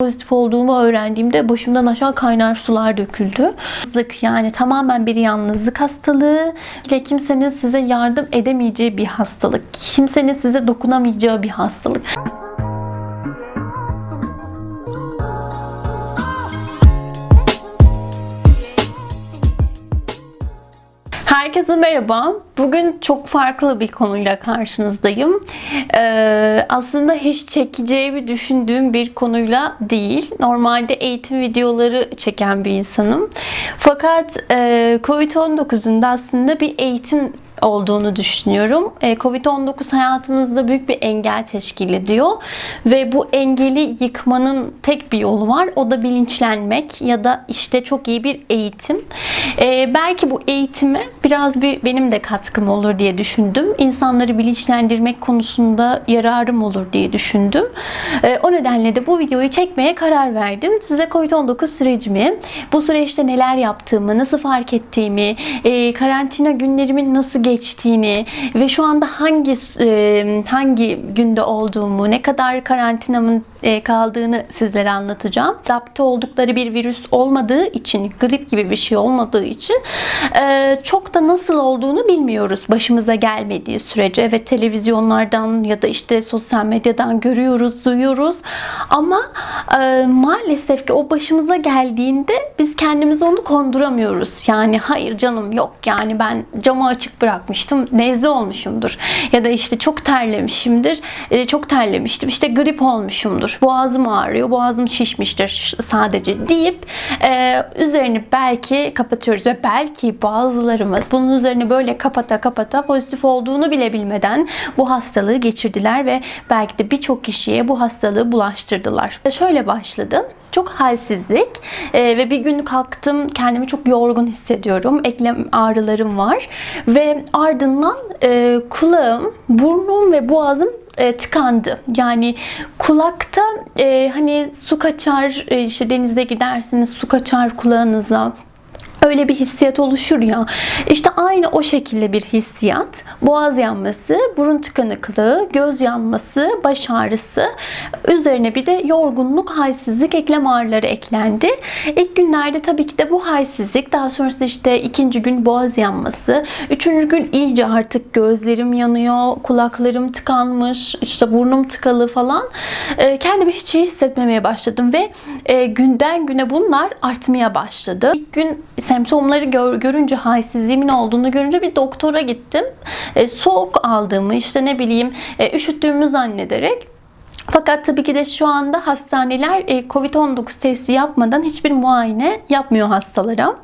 pozitif olduğumu öğrendiğimde başımdan aşağı kaynar sular döküldü. Yalnızlık yani tamamen bir yalnızlık hastalığı ile kimsenin size yardım edemeyeceği bir hastalık. Kimsenin size dokunamayacağı bir hastalık. Herkese merhaba. Bugün çok farklı bir konuyla karşınızdayım. Ee, aslında hiç çekeceğimi düşündüğüm bir konuyla değil. Normalde eğitim videoları çeken bir insanım. Fakat e, Covid-19'un da aslında bir eğitim olduğunu düşünüyorum. E, Covid-19 hayatımızda büyük bir engel teşkil ediyor ve bu engeli yıkmanın tek bir yolu var. O da bilinçlenmek ya da işte çok iyi bir eğitim. E, belki bu eğitime biraz bir benim de katkım olur diye düşündüm. İnsanları bilinçlendirmek konusunda yararım olur diye düşündüm. E, o nedenle de bu videoyu çekmeye karar verdim. Size Covid-19 sürecimi, bu süreçte neler yaptığımı, nasıl fark ettiğimi, karantina günlerimin nasıl geçtiğini ve şu anda hangi hangi günde olduğumu, ne kadar karantinamın kaldığını sizlere anlatacağım. Adapte oldukları bir virüs olmadığı için, grip gibi bir şey olmadığı için e, çok da nasıl olduğunu bilmiyoruz başımıza gelmediği sürece. Evet televizyonlardan ya da işte sosyal medyadan görüyoruz, duyuyoruz. Ama e, maalesef ki o başımıza geldiğinde biz kendimize onu konduramıyoruz. Yani hayır canım yok yani ben camı açık bırakmıştım, nezle olmuşumdur. Ya da işte çok terlemişimdir, e, çok terlemiştim, işte grip olmuşumdur boğazım ağrıyor, boğazım şişmiştir sadece deyip e, üzerini belki kapatıyoruz ve belki bazılarımız bunun üzerine böyle kapata kapata pozitif olduğunu bile bilmeden bu hastalığı geçirdiler ve belki de birçok kişiye bu hastalığı bulaştırdılar. Şöyle başladı. Çok halsizlik e, ve bir gün kalktım kendimi çok yorgun hissediyorum. Eklem ağrılarım var ve ardından e, kulağım, burnum ve boğazım e, tıkandı. Yani kulakta e, hani su kaçar, e, işte denizde gidersiniz su kaçar kulağınıza öyle bir hissiyat oluşur ya. İşte aynı o şekilde bir hissiyat. Boğaz yanması, burun tıkanıklığı, göz yanması, baş ağrısı, üzerine bir de yorgunluk, halsizlik, eklem ağrıları eklendi. İlk günlerde tabii ki de bu halsizlik, daha sonrasında işte ikinci gün boğaz yanması, üçüncü gün iyice artık gözlerim yanıyor, kulaklarım tıkanmış, işte burnum tıkalı falan. E, kendimi hiç iyi hissetmemeye başladım ve e, günden güne bunlar artmaya başladı. İlk gün semptomları gör, görünce halsizliğimin olduğunu görünce bir doktora gittim. E, soğuk aldığımı işte ne bileyim e, üşüttüğümü zannederek fakat tabii ki de şu anda hastaneler e, COVID-19 testi yapmadan hiçbir muayene yapmıyor hastalara.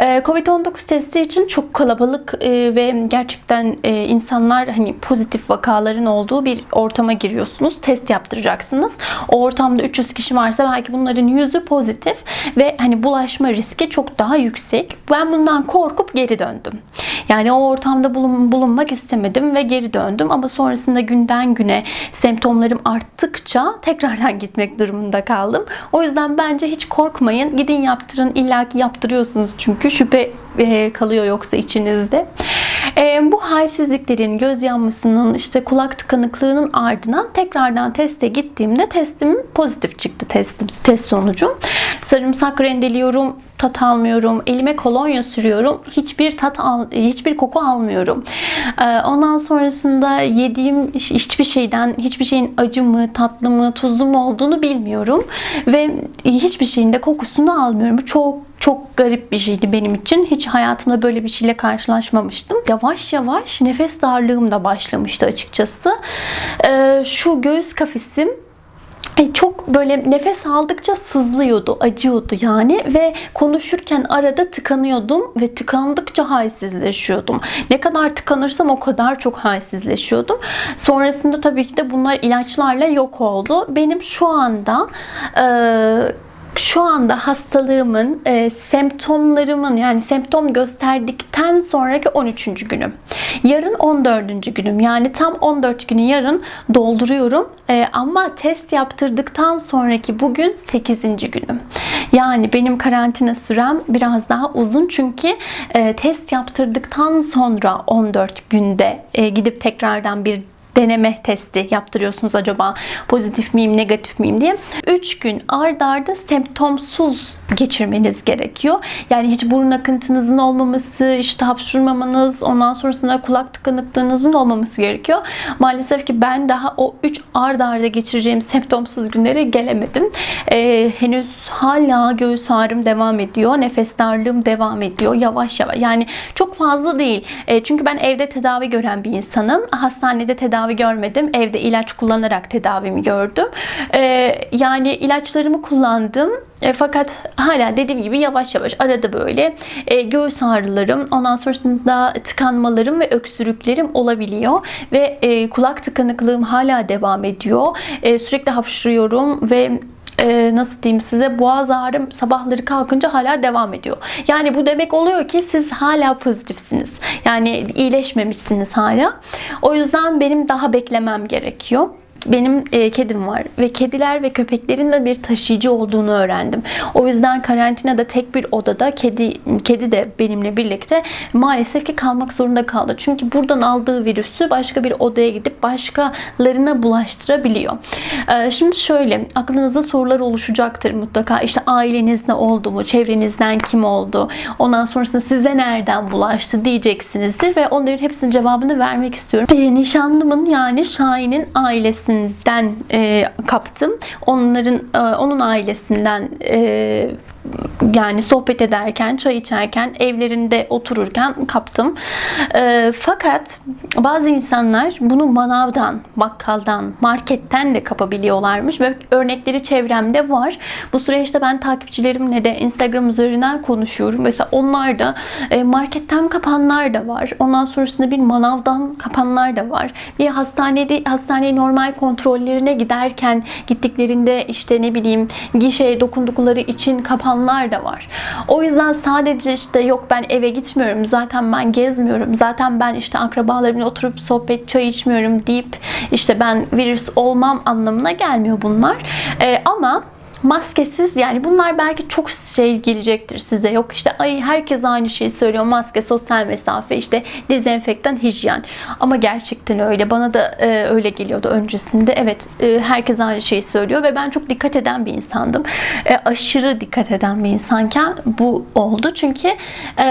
E, COVID-19 testi için çok kalabalık e, ve gerçekten insanlar hani pozitif vakaların olduğu bir ortama giriyorsunuz. Test yaptıracaksınız. O ortamda 300 kişi varsa belki bunların yüzü pozitif ve hani bulaşma riski çok daha yüksek. Ben bundan korkup geri döndüm. Yani o ortamda bulun, bulunmak istemedim ve geri döndüm ama sonrasında günden güne semptomlarım arttıkça tekrardan gitmek durumunda kaldım. O yüzden bence hiç korkmayın. Gidin yaptırın. İlla ki yaptırıyorsunuz çünkü şüphe e, kalıyor yoksa içinizde. E, bu halsizliklerin, göz yanmasının, işte kulak tıkanıklığının ardından tekrardan teste gittiğimde testim pozitif çıktı testim, test sonucum. Sarımsak rendeliyorum, tat almıyorum. Elime kolonya sürüyorum. Hiçbir tat al, hiçbir koku almıyorum. Ee, ondan sonrasında yediğim hiçbir şeyden hiçbir şeyin acı mı, tatlı mı, tuzlu mu olduğunu bilmiyorum ve hiçbir şeyin de kokusunu almıyorum. Çok çok garip bir şeydi benim için. Hiç hayatımda böyle bir şeyle karşılaşmamıştım. Yavaş yavaş nefes darlığım da başlamıştı açıkçası. Ee, şu göğüs kafesim çok böyle nefes aldıkça sızlıyordu, acıyordu yani ve konuşurken arada tıkanıyordum ve tıkandıkça halsizleşiyordum. Ne kadar tıkanırsam o kadar çok halsizleşiyordum. Sonrasında tabii ki de bunlar ilaçlarla yok oldu. Benim şu anda e, şu anda hastalığımın e, semptomlarımın yani semptom gösterdikten sonraki 13. günüm. Yarın 14. günüm. Yani tam 14 günü yarın dolduruyorum. E, ama test yaptırdıktan sonraki bugün 8. günüm. Yani benim karantina sürem biraz daha uzun çünkü e, test yaptırdıktan sonra 14 günde e, gidip tekrardan bir deneme testi yaptırıyorsunuz acaba pozitif miyim negatif miyim diye. 3 gün ard arda semptomsuz geçirmeniz gerekiyor. Yani hiç burun akıntınızın olmaması, işte hapşurmamanız, ondan sonrasında kulak tıkanıklığınızın olmaması gerekiyor. Maalesef ki ben daha o 3 ard arda geçireceğim semptomsuz günlere gelemedim. Ee, henüz hala göğüs ağrım devam ediyor. Nefes darlığım devam ediyor. Yavaş yavaş. Yani çok fazla değil. E, çünkü ben evde tedavi gören bir insanım. Hastanede tedavi görmedim. Evde ilaç kullanarak tedavimi gördüm. E, yani ilaçlarımı kullandım. E, fakat hala dediğim gibi yavaş yavaş arada böyle e, göğüs ağrılarım, ondan sonrasında tıkanmalarım ve öksürüklerim olabiliyor ve e, kulak tıkanıklığım hala devam ediyor. E, sürekli hapşırıyorum ve e, nasıl diyeyim size boğaz ağrım sabahları kalkınca hala devam ediyor. Yani bu demek oluyor ki siz hala pozitifsiniz. Yani iyileşmemişsiniz hala. O yüzden benim daha beklemem gerekiyor benim e, kedim var ve kediler ve köpeklerin de bir taşıyıcı olduğunu öğrendim. O yüzden karantinada tek bir odada kedi kedi de benimle birlikte maalesef ki kalmak zorunda kaldı. Çünkü buradan aldığı virüsü başka bir odaya gidip başkalarına bulaştırabiliyor. E, şimdi şöyle aklınızda sorular oluşacaktır mutlaka. İşte aileniz ne oldu mu? Çevrenizden kim oldu? Ondan sonrasında size nereden bulaştı diyeceksinizdir ve onların hepsinin cevabını vermek istiyorum. E, nişanlımın yani Şahin'in ailesi ailesinden e, kaptım. Onların e, onun ailesinden e, yani sohbet ederken, çay içerken, evlerinde otururken kaptım. E, fakat bazı insanlar bunu manavdan, bakkaldan, marketten de kapabiliyorlarmış ve örnekleri çevremde var. Bu süreçte ben takipçilerimle de Instagram üzerinden konuşuyorum. Mesela onlar da e, marketten kapanlar da var. Ondan sonrasında bir manavdan kapanlar da var. Bir hastanede hastaneye normal kontrollerine giderken gittiklerinde işte ne bileyim gişeye dokundukları için kapanlar da var. O yüzden sadece işte yok ben eve gitmiyorum. Zaten ben gezmiyorum. Zaten ben işte akrabalarımla oturup sohbet çay içmiyorum deyip işte ben virüs olmam anlamına gelmiyor bunlar. Ee, ama maskesiz yani bunlar belki çok şey gelecektir size. Yok işte ay herkes aynı şeyi söylüyor. Maske, sosyal mesafe, işte dezenfektan, hijyen. Ama gerçekten öyle. Bana da e, öyle geliyordu öncesinde. Evet e, herkes aynı şeyi söylüyor ve ben çok dikkat eden bir insandım. E, aşırı dikkat eden bir insanken bu oldu. Çünkü e,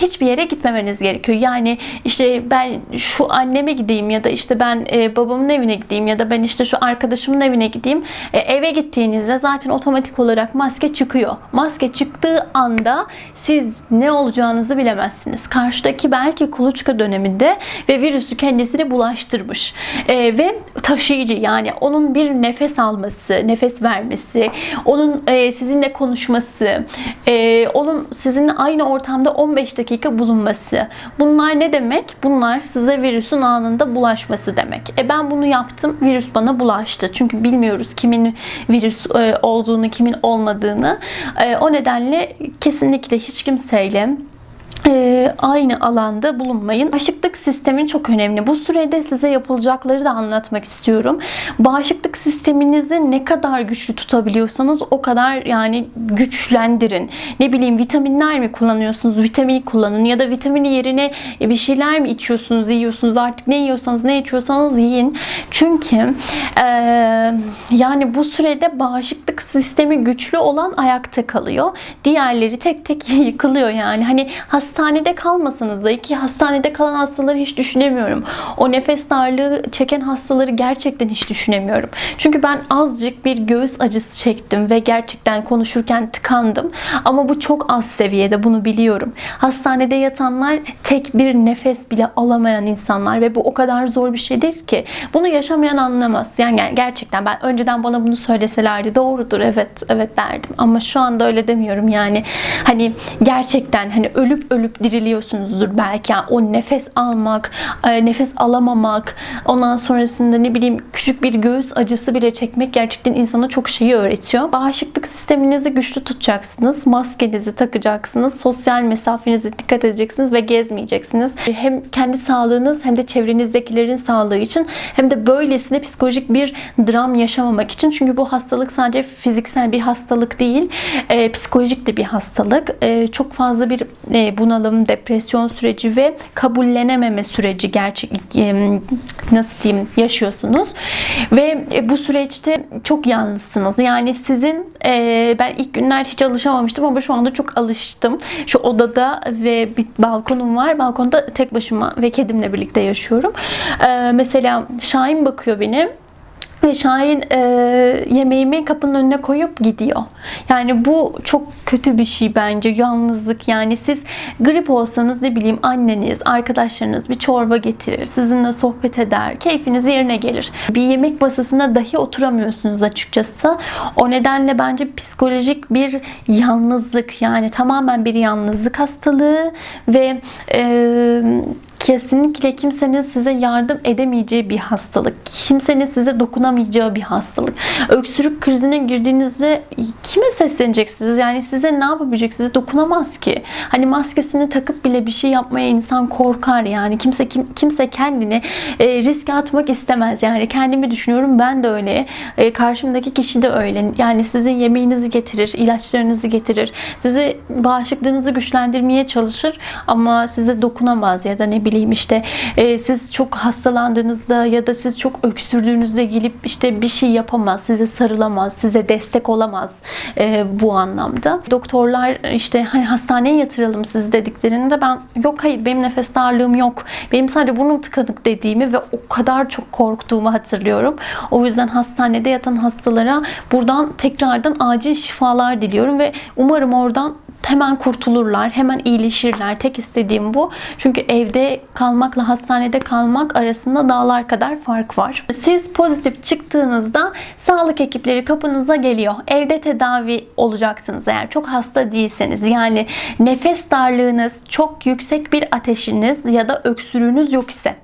hiçbir yere gitmemeniz gerekiyor. Yani işte ben şu anneme gideyim ya da işte ben e, babamın evine gideyim ya da ben işte şu arkadaşımın evine gideyim. E, eve gittiğinizde zaten otomatik olarak maske çıkıyor. Maske çıktığı anda siz ne olacağınızı bilemezsiniz. Karşıdaki belki kuluçka döneminde ve virüsü kendisine bulaştırmış. E, ve taşıyıcı yani onun bir nefes alması, nefes vermesi, onun e, sizinle konuşması, e, onun sizinle aynı ortamda 15 dakika bulunması. Bunlar ne demek? Bunlar size virüsün anında bulaşması demek. E ben bunu yaptım, virüs bana bulaştı. Çünkü bilmiyoruz kimin virüs e, olduğunu, kimin olmadığını. E, o nedenle kesinlikle hiç kimseyle e, aynı alanda bulunmayın. Bağışıklık sistemin çok önemli. Bu sürede size yapılacakları da anlatmak istiyorum. Bağışıklık sisteminizi ne kadar güçlü tutabiliyorsanız o kadar yani güçlendirin. Ne bileyim vitaminler mi kullanıyorsunuz? Vitamini kullanın ya da vitamini yerine bir şeyler mi içiyorsunuz, yiyorsunuz? Artık ne yiyorsanız, ne içiyorsanız yiyin. Çünkü e, yani bu sürede bağışıklık sistemi güçlü olan ayakta kalıyor. Diğerleri tek tek yıkılıyor yani. Hani hasta hastanede kalmasanız da ki hastanede kalan hastaları hiç düşünemiyorum. O nefes darlığı çeken hastaları gerçekten hiç düşünemiyorum. Çünkü ben azıcık bir göğüs acısı çektim ve gerçekten konuşurken tıkandım. Ama bu çok az seviyede bunu biliyorum. Hastanede yatanlar tek bir nefes bile alamayan insanlar ve bu o kadar zor bir şeydir ki bunu yaşamayan anlamaz. Yani gerçekten ben önceden bana bunu söyleselerdi doğrudur evet evet derdim. Ama şu anda öyle demiyorum yani. Hani gerçekten hani ölüp ölüp ölüp diriliyorsunuzdur belki. Yani o nefes almak, e, nefes alamamak, ondan sonrasında ne bileyim küçük bir göğüs acısı bile çekmek gerçekten insana çok şeyi öğretiyor. Bağışıklık sisteminizi güçlü tutacaksınız. Maskenizi takacaksınız. Sosyal mesafenize dikkat edeceksiniz ve gezmeyeceksiniz. Hem kendi sağlığınız hem de çevrenizdekilerin sağlığı için hem de böylesine psikolojik bir dram yaşamamak için. Çünkü bu hastalık sadece fiziksel bir hastalık değil, e, psikolojik de bir hastalık. E, çok fazla bir e, buna bunalım, depresyon süreci ve kabullenememe süreci gerçek nasıl diyeyim yaşıyorsunuz. Ve e, bu süreçte çok yalnızsınız. Yani sizin e, ben ilk günler hiç alışamamıştım ama şu anda çok alıştım. Şu odada ve bir balkonum var. Balkonda tek başıma ve kedimle birlikte yaşıyorum. E, mesela Şahin bakıyor benim. Ve Şahin e, yemeğimi kapının önüne koyup gidiyor. Yani bu çok kötü bir şey bence. Yalnızlık yani siz grip olsanız ne bileyim anneniz, arkadaşlarınız bir çorba getirir. Sizinle sohbet eder. Keyfiniz yerine gelir. Bir yemek masasına dahi oturamıyorsunuz açıkçası. O nedenle bence psikolojik bir yalnızlık yani tamamen bir yalnızlık hastalığı ve e, kesinlikle kimsenin size yardım edemeyeceği bir hastalık. Kimsenin size dokunamayacağı bir hastalık. Öksürük krizine girdiğinizde kime sesleneceksiniz? Yani size ne yapabilecek? Size dokunamaz ki. Hani maskesini takıp bile bir şey yapmaya insan korkar yani. Kimse kim, kimse kendini e, riske atmak istemez. Yani kendimi düşünüyorum ben de öyle. E, karşımdaki kişi de öyle. Yani sizin yemeğinizi getirir, ilaçlarınızı getirir. Sizi bağışıklığınızı güçlendirmeye çalışır ama size dokunamaz ya da ne bileyim işte e, siz çok hastalandığınızda ya da siz çok öksürdüğünüzde gelip işte bir şey yapamaz, size sarılamaz, size destek olamaz e, bu anlamda. Doktorlar işte hani hastaneye yatıralım sizi dediklerinde ben yok hayır benim nefes darlığım yok. Benim sadece burnum tıkanık dediğimi ve o kadar çok korktuğumu hatırlıyorum. O yüzden hastanede yatan hastalara buradan tekrardan acil şifalar diliyorum ve umarım oradan hemen kurtulurlar, hemen iyileşirler. Tek istediğim bu. Çünkü evde kalmakla hastanede kalmak arasında dağlar kadar fark var. Siz pozitif çıktığınızda sağlık ekipleri kapınıza geliyor. Evde tedavi olacaksınız eğer çok hasta değilseniz. Yani nefes darlığınız, çok yüksek bir ateşiniz ya da öksürüğünüz yok ise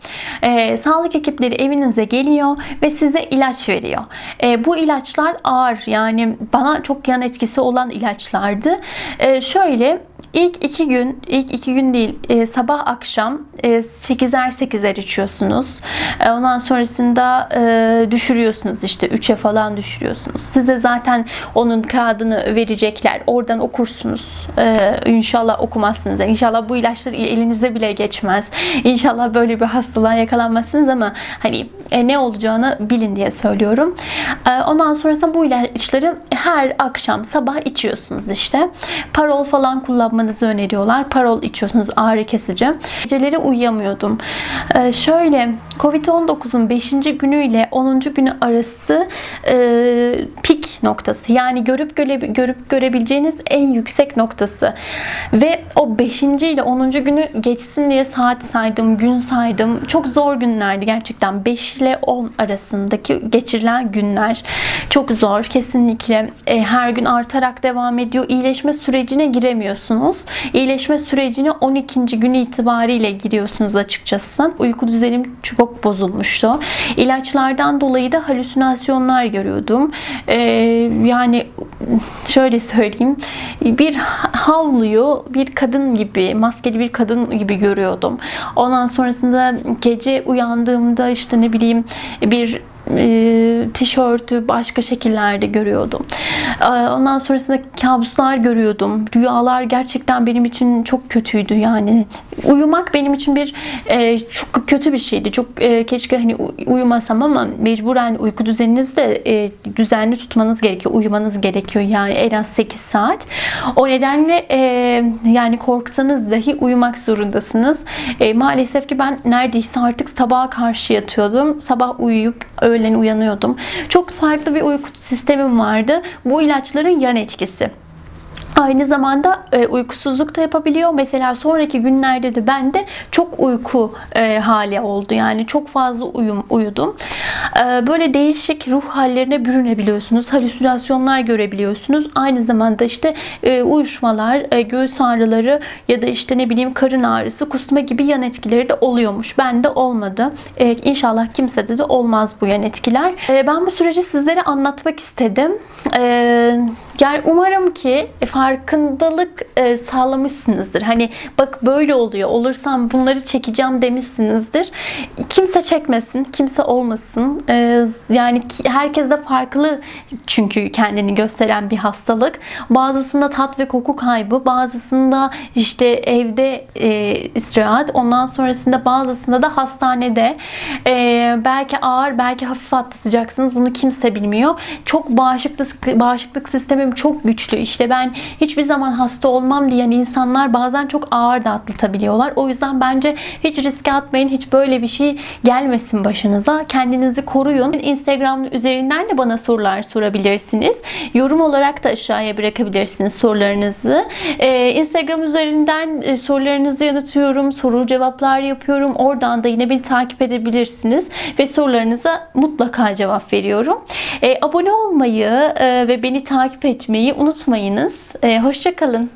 e, sağlık ekipleri evinize geliyor ve size ilaç veriyor. E, bu ilaçlar ağır yani bana çok yan etkisi olan ilaçlardı. E, şöyle ilk iki gün, ilk iki gün değil e, sabah akşam e, 8'er 8'er içiyorsunuz. E, ondan sonrasında e, düşürüyorsunuz işte 3'e falan düşürüyorsunuz. Size zaten onun kağıdını verecekler. Oradan okursunuz. E, inşallah okumazsınız. Yani inşallah bu ilaçlar elinize bile geçmez. İnşallah böyle bir hastalığa yakalanmazsınız ama hani e, ne olacağını bilin diye söylüyorum. E, ondan sonrasında bu ilaçları her akşam sabah içiyorsunuz işte. Parol falan kullanmanızı öneriyorlar. Parol içiyorsunuz ağrı kesici. Geceleri uyuyamıyordum. E, şöyle Covid-19'un 5. günüyle 10. günü arası e, pik noktası. Yani görüp göre, görüp görebileceğiniz en yüksek noktası. Ve o 5. ile 10. günü geçsin diye saat saydım, gün saydım. Çok zor günlerdi gerçekten. 5 ile 10 arasındaki geçirilen günler. Çok zor kesinlikle. E, her gün artarak devam ediyor. İyileşme sürecine giremiyorsunuz. İyileşme sürecine 12. gün itibariyle giriyorsunuz açıkçası. Uyku düzenim çok bozulmuştu. İlaçlardan dolayı da halüsinasyonlar görüyordum. Ee, yani şöyle söyleyeyim. Bir havluyu bir kadın gibi, maskeli bir kadın gibi görüyordum. Ondan sonrasında gece uyandığımda işte ne bileyim bir e, tişörtü başka şekillerde görüyordum. E, ondan sonrasında kabuslar görüyordum. Rüyalar gerçekten benim için çok kötüydü yani. Uyumak benim için bir e, çok kötü bir şeydi. Çok e, keşke hani uyumasam ama mecburen uyku düzeninizi de e, düzenli tutmanız gerekiyor. Uyumanız gerekiyor yani en az 8 saat. O nedenle e, yani korksanız dahi uyumak zorundasınız. E, maalesef ki ben neredeyse artık sabaha karşı yatıyordum. Sabah uyuyup öğlen uyanıyordum. Çok farklı bir uyku sistemim vardı. Bu ilaçların yan etkisi. Aynı zamanda e, uykusuzluk da yapabiliyor. Mesela sonraki günlerde de bende çok uyku e, hali oldu. Yani çok fazla uyum uyudum. E, böyle değişik ruh hallerine bürünebiliyorsunuz. Halüsinasyonlar görebiliyorsunuz. Aynı zamanda işte e, uyuşmalar, e, göğüs ağrıları ya da işte ne bileyim karın ağrısı, kusma gibi yan etkileri de oluyormuş. Bende olmadı. E, inşallah kimsede de olmaz bu yan etkiler. E, ben bu süreci sizlere anlatmak istedim. E, Yani umarım ki farkındalık e, sağlamışsınızdır. Hani bak böyle oluyor. Olursam bunları çekeceğim demişsinizdir. Kimse çekmesin, kimse olmasın. E, yani herkes de farklı çünkü kendini gösteren bir hastalık. Bazısında tat ve koku kaybı, bazısında işte evde e, istirahat, ondan sonrasında bazısında da hastanede. Belki ağır, belki hafif atlatacaksınız. Bunu kimse bilmiyor. Çok bağışıklık bağışıklık sistemim çok güçlü. İşte ben hiçbir zaman hasta olmam diyen insanlar bazen çok ağır da atlatabiliyorlar. O yüzden bence hiç riske atmayın. Hiç böyle bir şey gelmesin başınıza. Kendinizi koruyun. Instagram üzerinden de bana sorular sorabilirsiniz. Yorum olarak da aşağıya bırakabilirsiniz sorularınızı. Ee, Instagram üzerinden e, sorularınızı yanıtıyorum. Soru cevaplar yapıyorum. Oradan da yine beni takip edebilirsiniz. Ve sorularınıza mutlaka cevap veriyorum. Ee, abone olmayı e, ve beni takip etmeyi unutmayınız. Ee, Hoşçakalın.